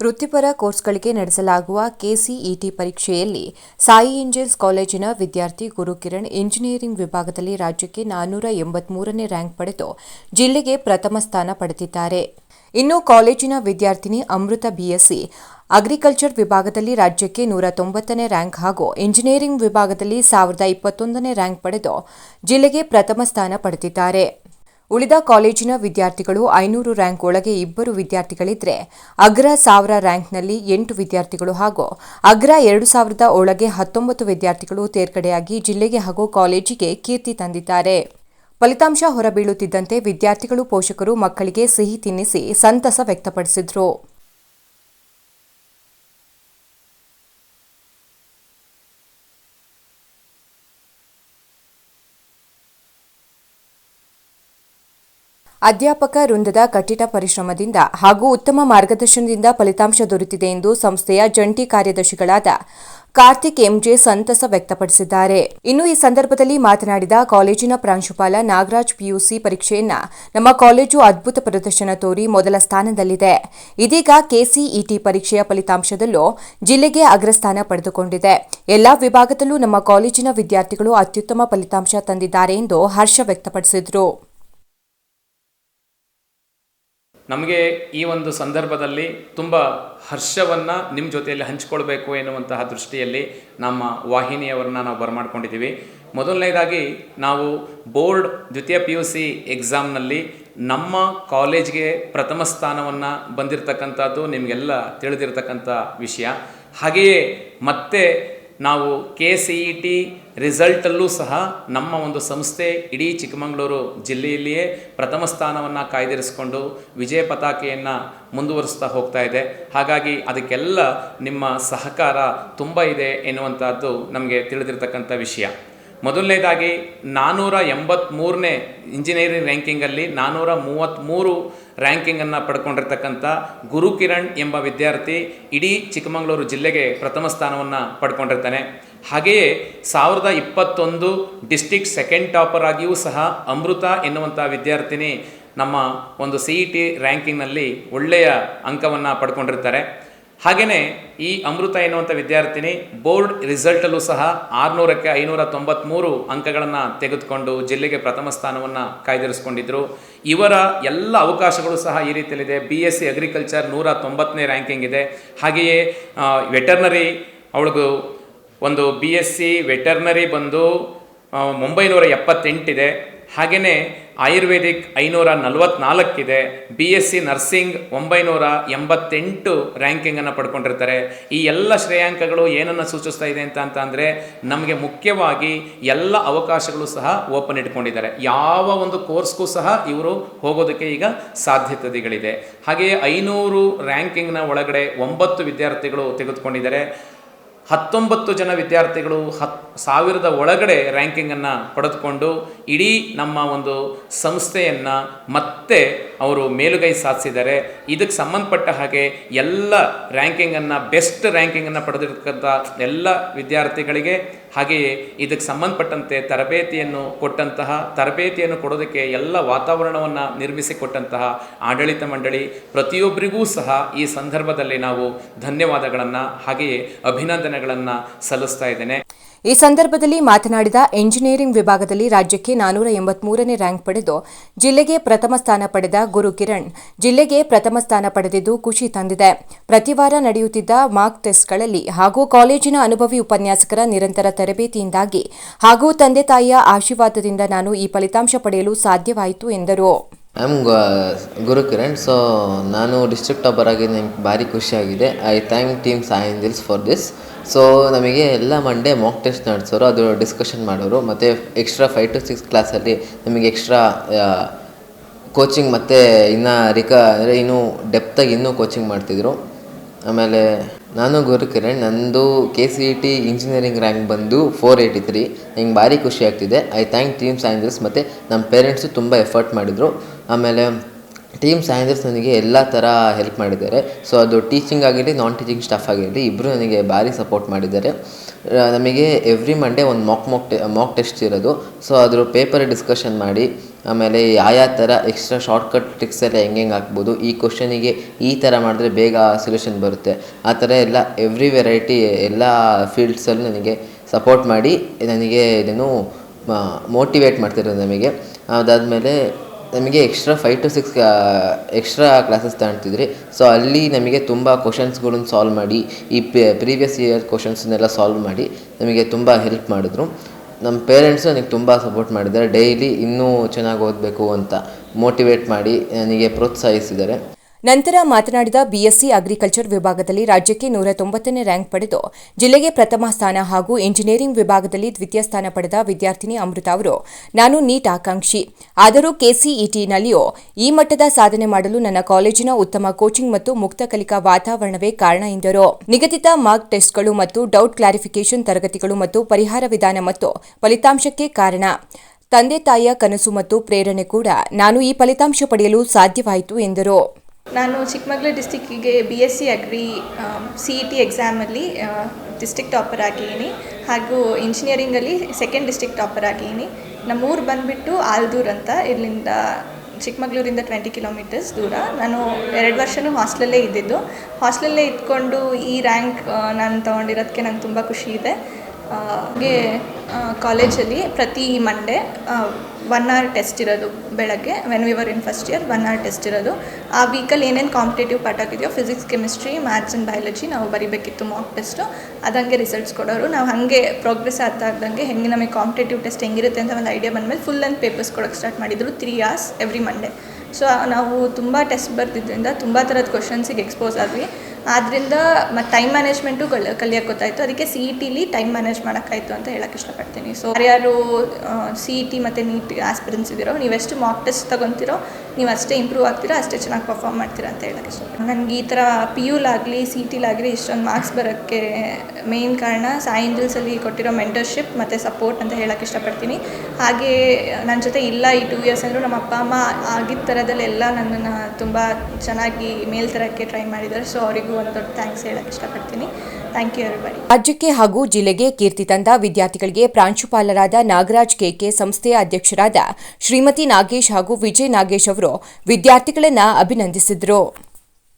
ವೃತ್ತಿಪರ ಕೋರ್ಸ್ಗಳಿಗೆ ನಡೆಸಲಾಗುವ ಕೆಸಿಇಟಿ ಪರೀಕ್ಷೆಯಲ್ಲಿ ಸಾಯಿ ಏಂಜಲ್ಸ್ ಕಾಲೇಜಿನ ವಿದ್ಯಾರ್ಥಿ ಗುರುಕಿರಣ್ ಇಂಜಿನಿಯರಿಂಗ್ ವಿಭಾಗದಲ್ಲಿ ರಾಜ್ಯಕ್ಕೆ ನಾನ್ನೂರ ಎಂಬತ್ಮೂರನೇ ರ್ಯಾಂಕ್ ಪಡೆದು ಜಿಲ್ಲೆಗೆ ಪ್ರಥಮ ಸ್ಥಾನ ಪಡೆದಿದ್ದಾರೆ. ಇನ್ನು ಕಾಲೇಜಿನ ವಿದ್ಯಾರ್ಥಿನಿ ಅಮೃತ ಬಿಎಸ್ಸಿ ಅಗ್ರಿಕಲ್ಚರ್ ವಿಭಾಗದಲ್ಲಿ ರಾಜ್ಯಕ್ಕೆ ನೂರ ತೊಂಬತ್ತನೇ ರ್ಯಾಂಕ್ ಹಾಗೂ ಇಂಜಿನಿಯರಿಂಗ್ ವಿಭಾಗದಲ್ಲಿ ಸಾವಿರದ ಇಪ್ಪತ್ತೊಂದನೇ ರ್ಯಾಂಕ್ ಪಡೆದು ಜಿಲ್ಲೆಗೆ ಪ್ರಥಮ ಸ್ಥಾನ ಪಡೆದಿದ್ದಾರೆ. ಉಳಿದ ಕಾಲೇಜಿನ ವಿದ್ಯಾರ್ಥಿಗಳು ಐನೂರು ರ್ಯಾಂಕ್ ಒಳಗೆ ಇಬ್ಬರು ವಿದ್ಯಾರ್ಥಿಗಳಿದ್ರೆ ಅಗ್ರ ಸಾವಿರ ರ್ಯಾಂಕ್ನಲ್ಲಿ ಎಂಟು ವಿದ್ಯಾರ್ಥಿಗಳು ಹಾಗೂ ಅಗ್ರ ಎರಡು ಸಾವಿರದ ಒಳಗೆ ಹತ್ತೊಂಬತ್ತು ವಿದ್ಯಾರ್ಥಿಗಳು ತೇರ್ಗಡೆಯಾಗಿ ಜಿಲ್ಲೆಗೆ ಹಾಗೂ ಕಾಲೇಜಿಗೆ ಕೀರ್ತಿ ತಂದಿದ್ದಾರೆ. ಫಲಿತಾಂಶ ಹೊರಬೀಳುತ್ತಿದ್ದಂತೆ ವಿದ್ಯಾರ್ಥಿಗಳು ಪೋಷಕರು ಮಕ್ಕಳಿಗೆ ಸಿಹಿ ತಿನ್ನಿಸಿ ಸಂತಸ ವ್ಯಕ್ತಪಡಿಸಿದರು. ಅಧ್ಯಾಪಕ ವೃಂದದ ಕಠಿಣ ಪರಿಶ್ರಮದಿಂದ ಹಾಗೂ ಉತ್ತಮ ಮಾರ್ಗದರ್ಶನದಿಂದ ಫಲಿತಾಂಶ ದೊರೆತಿದೆ ಎಂದು ಸಂಸ್ಥೆಯ ಜಂಟಿ ಕಾರ್ಯದರ್ಶಿಗಳಾದ ಕಾರ್ತಿಕ್ ಎಂಜೆ ಸಂತಸ ವ್ಯಕ್ತಪಡಿಸಿದ್ದಾರೆ. ಇನ್ನು ಈ ಸಂದರ್ಭದಲ್ಲಿ ಮಾತನಾಡಿದ ಕಾಲೇಜಿನ ಪ್ರಾಂಶುಪಾಲ ನಾಗರಾಜ್ ಪಿಯುಸಿ ಪರೀಕ್ಷೆಯನ್ನ ನಮ್ಮ ಕಾಲೇಜು ಅದ್ಭುತ ಪ್ರದರ್ಶನ ತೋರಿ ಮೊದಲ ಸ್ಥಾನದಲ್ಲಿದೆ. ಇದೀಗ ಕೆಸಿಇಟಿ ಪರೀಕ್ಷೆಯ ಫಲಿತಾಂಶದಲ್ಲೂ ಜಿಲ್ಲೆಗೆ ಅಗ್ರಸ್ಥಾನ ಪಡೆದುಕೊಂಡಿದೆ. ಎಲ್ಲಾ ವಿಭಾಗದಲ್ಲೂ ನಮ್ಮ ಕಾಲೇಜಿನ ವಿದ್ಯಾರ್ಥಿಗಳು ಅತ್ಯುತ್ತಮ ಫಲಿತಾಂಶ ತಂದಿದ್ದಾರೆ ಎಂದು ಹರ್ಷ ವ್ಯಕ್ತಪಡಿಸಿದರು. ನಮಗೆ ಈ ಒಂದು ಸಂದರ್ಭದಲ್ಲಿ ತುಂಬ ಹರ್ಷವನ್ನು ನಿಮ್ಮ ಜೊತೆಯಲ್ಲಿ ಹಂಚಿಕೊಳ್ಬೇಕು ಎನ್ನುವಂತಹ ದೃಷ್ಟಿಯಲ್ಲಿ ನಮ್ಮ ವಾಹಿನಿಯವರನ್ನ ನಾವು ಬರಮಾಡ್ಕೊಂಡಿದ್ದೀವಿ. ಮೊದಲನೇದಾಗಿ ನಾವು ಬೋರ್ಡ್ ದ್ವಿತೀಯ ಪಿ ಯು ಸಿ ಎಕ್ಸಾಮ್ನಲ್ಲಿ ನಮ್ಮ ಕಾಲೇಜ್ಗೆ ಪ್ರಥಮ ಸ್ಥಾನವನ್ನು ಬಂದಿರತಕ್ಕಂಥದ್ದು ನಿಮಗೆಲ್ಲ ತಿಳಿದಿರತಕ್ಕಂಥ ವಿಷಯ. ಹಾಗೆಯೇ ಮತ್ತೆ ನಾವು ಕೆ ಸಿ ಇ ಟಿ ರಿಸಲ್ಟಲ್ಲೂ ಸಹ ನಮ್ಮ ಒಂದು ಸಂಸ್ಥೆ ಇಡೀ ಚಿಕ್ಕಮಗಳೂರು ಜಿಲ್ಲೆಯಲ್ಲಿಯೇ ಪ್ರಥಮ ಸ್ಥಾನವನ್ನು ಕಾಯ್ದಿರಿಸಿಕೊಂಡು ವಿಜಯ ಪತಾಕೆಯನ್ನು ಮುಂದುವರಿಸ್ತಾ ಹೋಗ್ತಾ ಇದೆ. ಹಾಗಾಗಿ ಅದಕ್ಕೆಲ್ಲ ನಿಮ್ಮ ಸಹಕಾರ ತುಂಬ ಇದೆ ಎನ್ನುವಂಥದ್ದು ನಮಗೆ ತಿಳಿದಿರ್ತಕ್ಕಂಥ ವಿಷಯ. ಮೊದಲನೇದಾಗಿ ನಾನ್ನೂರ ಎಂಬತ್ತ್ಮೂರನೇ ಇಂಜಿನಿಯರಿಂಗ್ ರ್ಯಾಂಕಿಂಗಲ್ಲಿ ನಾನ್ನೂರ ಮೂವತ್ತ್ಮೂರು ರ್ಯಾಂಕಿಂಗನ್ನು ಪಡ್ಕೊಂಡಿರ್ತಕ್ಕಂಥ ಗುರುಕಿರಣ್ ಎಂಬ ವಿದ್ಯಾರ್ಥಿ ಇಡೀ ಚಿಕ್ಕಮಗಳೂರು ಜಿಲ್ಲೆಗೆ ಪ್ರಥಮ ಸ್ಥಾನವನ್ನು ಪಡ್ಕೊಂಡಿರ್ತಾನೆ. ಹಾಗೆಯೇ ಸಾವಿರದ ಇಪ್ಪತ್ತೊಂದು ಡಿಸ್ಟಿಕ್ ಸೆಕೆಂಡ್ ಟಾಪರ್ ಆಗಿಯೂ ಸಹ ಅಮೃತ ಎನ್ನುವಂಥ ವಿದ್ಯಾರ್ಥಿನಿ ನಮ್ಮ ಒಂದು ಸಿ ಇ ಟಿ ರ್ಯಾಂಕಿಂಗ್ನಲ್ಲಿ ಒಳ್ಳೆಯ ಅಂಕವನ್ನು ಪಡ್ಕೊಂಡಿರ್ತಾರೆ. ಹಾಗೆಯೇ ಈ ಅಮೃತ ಎನ್ನುವಂಥ ವಿದ್ಯಾರ್ಥಿನಿ ಬೋರ್ಡ್ ರಿಸಲ್ಟಲ್ಲೂ ಸಹ ಆರುನೂರಕ್ಕೆ ಐನೂರ ತೊಂಬತ್ತ್ಮೂರು ಅಂಕಗಳನ್ನು ತೆಗೆದುಕೊಂಡು ಜಿಲ್ಲೆಗೆ ಪ್ರಥಮ ಸ್ಥಾನವನ್ನು ಕಾಯ್ದಿರಿಸಿಕೊಂಡಿದ್ದರು ಇವರ ಎಲ್ಲ ಅವಕಾಶಗಳು ಸಹ ಈ ರೀತಿಯಲ್ಲಿದೆ. ಬಿ ಎಸ್ ಸಿ ಅಗ್ರಿಕಲ್ಚರ್ ನೂರ ತೊಂಬತ್ತನೇ ರ್ಯಾಂಕಿಂಗ್ ಇದೆ. ಹಾಗೆಯೇ ವೆಟರ್ನರಿ ಅವಳಿಗೂ ಒಂದು ಬಿ ಎಸ್ ಸಿ ವೆಟರ್ನರಿ ಬಂದು ಒಂಬೈನೂರ ಎಪ್ಪತ್ತೆಂಟಿದೆ. ಹಾಗೆಯೇ ಆಯುರ್ವೇದಿಕ್ ಐನೂರ ನಲವತ್ನಾಲ್ಕಿದೆ ಬಿ ಎಸ್ ಸಿ ನರ್ಸಿಂಗ್ ಒಂಬೈನೂರ ಎಂಬತ್ತೆಂಟು ರ್ಯಾಂಕಿಂಗನ್ನು ಪಡ್ಕೊಂಡಿರ್ತಾರೆ. ಈ ಎಲ್ಲ ಶ್ರೇಯಾಂಕಗಳು ಏನನ್ನು ಸೂಚಿಸ್ತಾ ಇದೆ ಅಂತ ಅಂತ ಅಂದರೆ ನಮಗೆ ಮುಖ್ಯವಾಗಿ ಎಲ್ಲ ಅವಕಾಶಗಳು ಸಹ ಓಪನ್ ಇಟ್ಕೊಂಡಿದ್ದಾರೆ. ಯಾವ ಒಂದು ಕೋರ್ಸ್ಗೂ ಸಹ ಇವರು ಹೋಗೋದಕ್ಕೆ ಈಗ ಸಾಧ್ಯತೆಗಳಿದೆ. ಹಾಗೆಯೇ ಐನೂರು ರ್ಯಾಂಕಿಂಗ್ನ ಒಳಗಡೆ ಒಂಬತ್ತು ವಿದ್ಯಾರ್ಥಿಗಳು ತೆಗೆದುಕೊಂಡಿದ್ದಾರೆ. ಹತ್ತೊಂಬತ್ತು ಜನ ವಿದ್ಯಾರ್ಥಿಗಳು ಹತ್ ಸಾವಿರದ ಒಳಗಡೆ ರ್ಯಾಂಕಿಂಗನ್ನು ಪಡೆದುಕೊಂಡು ಇಡೀ ನಮ್ಮ ಒಂದು ಸಂಸ್ಥೆಯನ್ನು ಮತ್ತೆ ಅವರು ಮೇಲುಗೈ ಸಾಧಿಸಿದ್ದಾರೆ. ಇದಕ್ಕೆ ಸಂಬಂಧಪಟ್ಟ ಹಾಗೆ ಎಲ್ಲ ರ್ಯಾಂಕಿಂಗನ್ನು ಬೆಸ್ಟ್ ರ್ಯಾಂಕಿಂಗನ್ನು ಪಡೆದಿರ್ತಕ್ಕಂಥ ಎಲ್ಲ ವಿದ್ಯಾರ್ಥಿಗಳಿಗೆ ಹಾಗೆಯೇ ಇದಕ್ಕೆ ಸಂಬಂಧಪಟ್ಟಂತೆ ತರಬೇತಿಯನ್ನು ಕೊಟ್ಟಂತಹ, ತರಬೇತಿಯನ್ನು ಕೊಡೋದಕ್ಕೆ ಎಲ್ಲ ವಾತಾವರಣವನ್ನು ನಿರ್ಮಿಸಿಕೊಟ್ಟಂತಹ ಆಡಳಿತ ಮಂಡಳಿ ಪ್ರತಿಯೊಬ್ಬರಿಗೂ ಸಹ ಈ ಸಂದರ್ಭದಲ್ಲಿ ನಾವು ಧನ್ಯವಾದಗಳನ್ನು ಹಾಗೆಯೇ ಅಭಿನಂದನೆಗಳನ್ನು ಸಲ್ಲಿಸ್ತಾ ಇದ್ದೇನೆ. ಈ ಸಂದರ್ಭದಲ್ಲಿ ಮಾತನಾಡಿದ ಎಂಜಿನಿಯರಿಂಗ್ ವಿಭಾಗದಲ್ಲಿ ರಾಜ್ಯಕ್ಕೆ ನಾನೂರ ಎಂಬತ್ಮೂರನೇ ರ್ಯಾಂಕ್ ಪಡೆದು ಜಿಲ್ಲೆಗೆ ಪ್ರಥಮ ಸ್ಥಾನ ಪಡೆದ ಗುರು ಕಿರಣ್ ಜಿಲ್ಲೆಗೆ ಪ್ರಥಮ ಸ್ಥಾನ ಪಡೆದಿದ್ದು ಖುಷಿ ತಂದಿದೆ. ಪ್ರತಿವಾರ ನಡೆಯುತ್ತಿದ್ದ ಮಾರ್ಕ್ ಟೆಸ್ಟ್ಗಳಲ್ಲಿ ಹಾಗೂ ಕಾಲೇಜಿನ ಅನುಭವಿ ಉಪನ್ಯಾಸಕರ ನಿರಂತರ ತರಬೇತಿಯಿಂದಾಗಿ ಹಾಗೂ ತಂದೆ ತಾಯಿಯ ಆಶೀರ್ವಾದದಿಂದ ನಾನು ಈ ಫಲಿತಾಂಶ ಪಡೆಯಲು ಸಾಧ್ಯವಾಯಿತು ಎಂದರು. ಐ ಗುರು ಕಿರಣ್ ಸೊ ನಾನು ಡಿಸ್ಟ್ರಿಕ್ಟ್ ಟಾಪರ್ ಆಗಿ ನಿಮ್ಗೆ ಭಾರಿ ಖುಷಿಯಾಗಿದೆ I thank team Sai Angels for this so ನಮಗೆ ಎಲ್ಲ ಮಂಡೇ ಮಾಕ್ ಟೆಸ್ಟ್ ನಡೆಸೋರು, ಅದು ಡಿಸ್ಕಷನ್ ಮಾಡೋರು, ಮತ್ತು ಎಕ್ಸ್ಟ್ರಾ ಫೈವ್ ಟು ಸಿಕ್ಸ್ ಕ್ಲಾಸಲ್ಲಿ ನಮಗೆ ಎಕ್ಸ್ಟ್ರಾ ಕೋಚಿಂಗ್ ಮತ್ತು ಇನ್ನು ರಿಕ ಅಂದರೆ ಇನ್ನೂ ಡೆಪ್ತಾಗಿ ಇನ್ನೂ ಕೋಚಿಂಗ್ ಮಾಡ್ತಿದ್ರು. ಆಮೇಲೆ ನಾನು ಗುರು ಕಿರಣ್ ನಂದು K C E T engineering rank ಬಂದು ಫೋರ್ ಏಯ್ಟಿ ತ್ರೀ ನಂಗೆ ಭಾರಿ ಖುಷಿ ಆಗ್ತಿದೆ. ಐ ಥ್ಯಾಂಕ್ ಟೀಮ್ ಸಾಯಂಜಲ್ಸ್ ಮತ್ತು ನಮ್ಮ ಪೇರೆಂಟ್ಸು ತುಂಬ ಎಫರ್ಟ್ ಮಾಡಿದರು. ಆಮೇಲೆ ಟೀಮ್ ಸೈಂಟಿಸ್ಟ್ ನನಗೆ ಎಲ್ಲ ಥರ ಹೆಲ್ಪ್ ಮಾಡಿದ್ದಾರೆ. ಸೊ ಅದು ಟೀಚಿಂಗ್ ಆಗಿರಲಿ ನಾನ್ ಟೀಚಿಂಗ್ ಸ್ಟಾಫ್ ಆಗಿರಲಿ ಇಬ್ಬರು ನನಗೆ ಭಾರಿ ಸಪೋರ್ಟ್ ಮಾಡಿದ್ದಾರೆ. ನಮಗೆ ಎವ್ರಿ ಮಂಡೇ ಒಂದು ಮಾಕ್ ಮಾಕ್ ಟೆ ಮಾಕ್ ಟೆಸ್ಟ್ ಇರೋದು. ಸೊ ಅದ್ರ ಪೇಪರ್ ಡಿಸ್ಕಷನ್ ಮಾಡಿ, ಆಮೇಲೆ ಯಾವ್ಯಾವ ಥರ ಎಕ್ಸ್ಟ್ರಾ ಶಾರ್ಟ್ಕಟ್ ಟ್ರಿಕ್ಸ್ ಎಲ್ಲ ಹೆಂಗೆ ಹೆಂಗೆ ಹಾಕ್ಬೋದು, ಈ ಕ್ವಶನಿಗೆ ಈ ಥರ ಮಾಡಿದ್ರೆ ಬೇಗ ಸೊಲ್ಯೂಷನ್ ಬರುತ್ತೆ. ಆ ಥರ ಎಲ್ಲ ಎವ್ರಿ ವೆರೈಟಿ ಎಲ್ಲ ಫೀಲ್ಡ್ಸಲ್ಲೂ ನನಗೆ ಸಪೋರ್ಟ್ ಮಾಡಿ, ನನಗೆ ಇದನ್ನು ಮೋಟಿವೇಟ್ ಮಾಡ್ತಿರೋದು ನಮಗೆ. ಅದಾದಮೇಲೆ ನಮಗೆ extra five to six extra classes ತಗೊಳ್ತಿದ್ರಿ. So ಅಲ್ಲಿ ನಮಗೆ ತುಂಬ ಕ್ವಶನ್ಸ್ಗಳನ್ನ ಸಾಲ್ವ್ ಮಾಡಿ, ಈ ಪ್ರೀವಿಯಸ್ ಇಯರ್ ಕ್ವಶನ್ಸನ್ನೆಲ್ಲ ಸಾಲ್ವ್ ಮಾಡಿ ನಮಗೆ ತುಂಬ ಹೆಲ್ಪ್ ಮಾಡಿದ್ರು. ನಮ್ಮ ಪೇರೆಂಟ್ಸು ನನಗೆ ತುಂಬ ಸಪೋರ್ಟ್ ಮಾಡಿದ್ದಾರೆ. ಡೈಲಿ ಇನ್ನೂ ಚೆನ್ನಾಗಿ ಓದಬೇಕು ಅಂತ ಮೋಟಿವೇಟ್ ಮಾಡಿ ನನಗೆ ಪ್ರೋತ್ಸಾಹಿಸಿದ್ದಾರೆ. ನಂತರ ಮಾತನಾಡಿದ ಬಿಎಸ್ಸಿ ಅಗ್ರಿಕಲ್ಚರ್ ವಿಭಾಗದಲ್ಲಿ ರಾಜ್ಯಕ್ಕೆ ನೂರ ತೊಂಬತ್ತನೇ ರ್ಯಾಂಕ್ ಪಡೆದು ಜಿಲ್ಲೆಗೆ ಪ್ರಥಮ ಸ್ಥಾನ ಹಾಗೂ ಇಂಜಿನಿಯರಿಂಗ್ ವಿಭಾಗದಲ್ಲಿ ದ್ವಿತೀಯ ಸ್ಥಾನ ಪಡೆದ ವಿದ್ಯಾರ್ಥಿನಿ ಅಮೃತ ಅವರು, ನಾನು ನೀಟ್ ಆಕಾಂಕ್ಷಿ. ಆದರೂ ಕೆಸಿಇಟಿನಲ್ಲಿಯೂ ಈ ಮಟ್ಟದ ಸಾಧನೆ ಮಾಡಲು ನನ್ನ ಕಾಲೇಜಿನ ಉತ್ತಮ ಕೋಚಿಂಗ್ ಮತ್ತು ಮುಕ್ತ ಕಲಿಕಾ ವಾತಾವರಣವೇ ಕಾರಣ ಎಂದರು. ನಿಗದಿತ ಮಾರ್ಕ್ ಟೆಸ್ಟ್ಗಳು ಮತ್ತು ಡೌಟ್ ಕ್ಲಾರಿಫಿಕೇಷನ್ ತರಗತಿಗಳು ಮತ್ತು ಪರಿಹಾರ ವಿಧಾನ ಮತ್ತು ಫಲಿತಾಂಶಕ್ಕೆ ಕಾರಣ. ತಂದೆ ತಾಯಿಯ ಕನಸು ಮತ್ತು ಪ್ರೇರಣೆ ಕೂಡ ನಾನು ಈ ಫಲಿತಾಂಶ ಪಡೆಯಲು ಸಾಧ್ಯವಾಯಿತು ಎಂದರು. ನಾನು Chikkamagaluru ಡಿಸ್ಟಿಕ್ಕಿಗೆ B S C agri C E T ಎಕ್ಸಾಮಲ್ಲಿ ಡಿಸ್ಟಿಕ್ ಟಾಪರ್ ಆಗಿದ್ದೀನಿ. ಹಾಗೂ ಇಂಜಿನಿಯರಿಂಗಲ್ಲಿ ಸೆಕೆಂಡ್ ಡಿಸ್ಟಿಕ್ ಟಾಪರ್ ಆಗಿದ್ದೀನಿ. ನಮ್ಮೂರು ಬಂದುಬಿಟ್ಟು ಆಲ್ದೂರ್ ಅಂತ. ಇಲ್ಲಿಂದ ಚಿಕ್ಕಮಗಳೂರಿಂದ ಟ್ವೆಂಟಿ ಕಿಲೋಮೀಟರ್ಸ್ ದೂರ. ನಾನು ಎರಡು ವರ್ಷವೂ ಹಾಸ್ಟೆಲಲ್ಲೇ ಇದ್ದಿದ್ದು. ಹಾಸ್ಟೆಲಲ್ಲೇ ಇದ್ಕೊಂಡು ಈ ರ್ಯಾಂಕ್ ನಾನು ತೊಗೊಂಡಿರೋದಕ್ಕೆ ನಂಗೆ ತುಂಬ ಖುಷಿ ಇದೆ. ಹಾಗೆ ಕಾಲೇಜಲ್ಲಿ ಪ್ರತಿ ಮಂಡೇ ಒನ್ ಅವರ್ ಟೆಸ್ಟ್ ಇರೋದು ಬೆಳಗ್ಗೆ when we were in first year one hour test ಇರೋದು. ಆ ವೀಕಲ್ಲಿ ಏನೇನು ಕಾಂಪಿಟೇಟಿವ್ ಪಾರ್ಟ್ ಆಗಿದೆಯೋ physics chemistry maths and biology ನಾವು ಬರಿಬೇಕಿತ್ತು ಮಾಕ್ ಟೆಸ್ಟು ಅದಂಗೆ ರಿಸಲ್ಟ್ಸ್ ಕೊಡೋರು. ನಾವು ಹಾಗೆ ಪ್ರೋಗ್ರೆಸ್ ಆಗ್ತಾ ಆಗ್ದಂಗೆ ಹೆಂಗೆ ನಮಗೆ ಕಾಂಪಿಟೇಟಿವ್ ಟೆಸ್ಟ್ ಹೆಂಗಿರುತ್ತೆ ಅಂತ ಒಂದು ಐಡಿಯಾ ಬಂದಮೇಲೆ ಫುಲ್ ಆ್ಯಂಡ್ ಪೇಪರ್ಸ್ ಕೊಡೋಕ್ಕೆ ಸ್ಟಾರ್ಟ್ ಮಾಡಿದರು three hours every Monday so ನಾವು ತುಂಬ ಟೆಸ್ಟ್ ಬರ್ತಿದ್ದರಿಂದ ತುಂಬ ಥರದ ಕ್ವಶನ್ಸಿಗೆ ಎಕ್ಸ್ಪೋಸ್ ಆದ್ವಿ. ಆದ್ದರಿಂದ ಮತ್ತು ಟೈಮ್ ಮ್ಯಾನೇಜ್ಮೆಂಟು ಕಲ್ ಕಲಿಯೋಕೆ ಗೊತ್ತಾಯಿತು ಅದಕ್ಕೆ ಸಿ ಇ ಟಿಲಿ ಟೈಮ್ ಮ್ಯಾನೇಜ್ ಮಾಡೋಕ್ಕಾಯಿತು ಅಂತ ಹೇಳಕ್ಕೆ ಇಷ್ಟಪಡ್ತೀನಿ. ಸೊ ಯಾರ್ಯಾರು ಸಿ ಇ ಟಿ ಮತ್ತು ನೀಟ್ ಆಸ್ಪಿರೆನ್ಸ್ ಇದ್ದೀರೋ ನೀವೆಷ್ಟು ಮಾಕ್ ಟೆಸ್ಟ್ ತೊಗೊತೀರೋ, ನೀವು ಅಷ್ಟೇ ಇಂಪ್ರೂವ್ ಆಗ್ತೀರೋ, ಅಷ್ಟೇ ಚೆನ್ನಾಗಿ ಪರ್ಫಾರ್ಮ್ ಮಾಡ್ತೀರಾ ಅಂತ ಹೇಳಕ್ಕೆ ಇಷ್ಟಪಡ್ತೀನಿ. ನನಗೆ ಈ ಥರ ಪಿ ಯುಲಾಗಲಿ ಸಿ ಇ ಟಿಲಾಗಲಿ ಇಷ್ಟೊಂದು ಮಾರ್ಕ್ಸ್ ಬರೋಕ್ಕೆ ಮೇನ್ ಕಾರಣ ಸಾಯಂಜಲ್ಸಲ್ಲಿ ಕೊಟ್ಟಿರೋ ಮೆಂಟರ್ಶಿಪ್ ಮತ್ತು ಸಪೋರ್ಟ್ ಅಂತ ಹೇಳಕ್ಕೆ ಇಷ್ಟಪಡ್ತೀನಿ. ಹಾಗೆ ನನ್ನ ಜೊತೆ ಇಲ್ಲ ಈ ಟೂ ಇಯರ್ಸ್ ಅಂದರೂ ನಮ್ಮ ಅಪ್ಪ, ಅಮ್ಮ ಆಗಿದ್ದ ಥರದಲ್ಲೆಲ್ಲ ನನ್ನನ್ನು ತುಂಬ ಚೆನ್ನಾಗಿ ಮೇಲ್ ತರೋಕ್ಕೆ ಟ್ರೈ ಮಾಡಿದ್ದಾರೆ. ಸೊ ಥ್ಯಾಂಕ್ಸ್ ಹೇಳಕ್ಕೆ ಇಷ್ಟಪಡ್ತೀನಿ. ಥ್ಯಾಂಕ್ ಯು ರಾಜ್ಯಕ್ಕೆ ಹಾಗೂ ಜಿಲ್ಲೆಗೆ ಕೀರ್ತಿ ತಂದ ವಿದ್ಯಾರ್ಥಿಗಳಿಗೆ ಪ್ರಾಂಶುಪಾಲರಾದ ನಾಗರಾಜ್ ಕೆಕೆ ಸಂಸ್ಥೆಯ ಅಧ್ಯಕ್ಷರಾದ ಶ್ರೀಮತಿ ನಾಗೇಶ್ ಹಾಗೂ ವಿಜಯ್ ನಾಗೇಶ್ ಅವರು ವಿದ್ಯಾರ್ಥಿಗಳನ್ನ ಅಭಿನಂದಿಸಿದರು.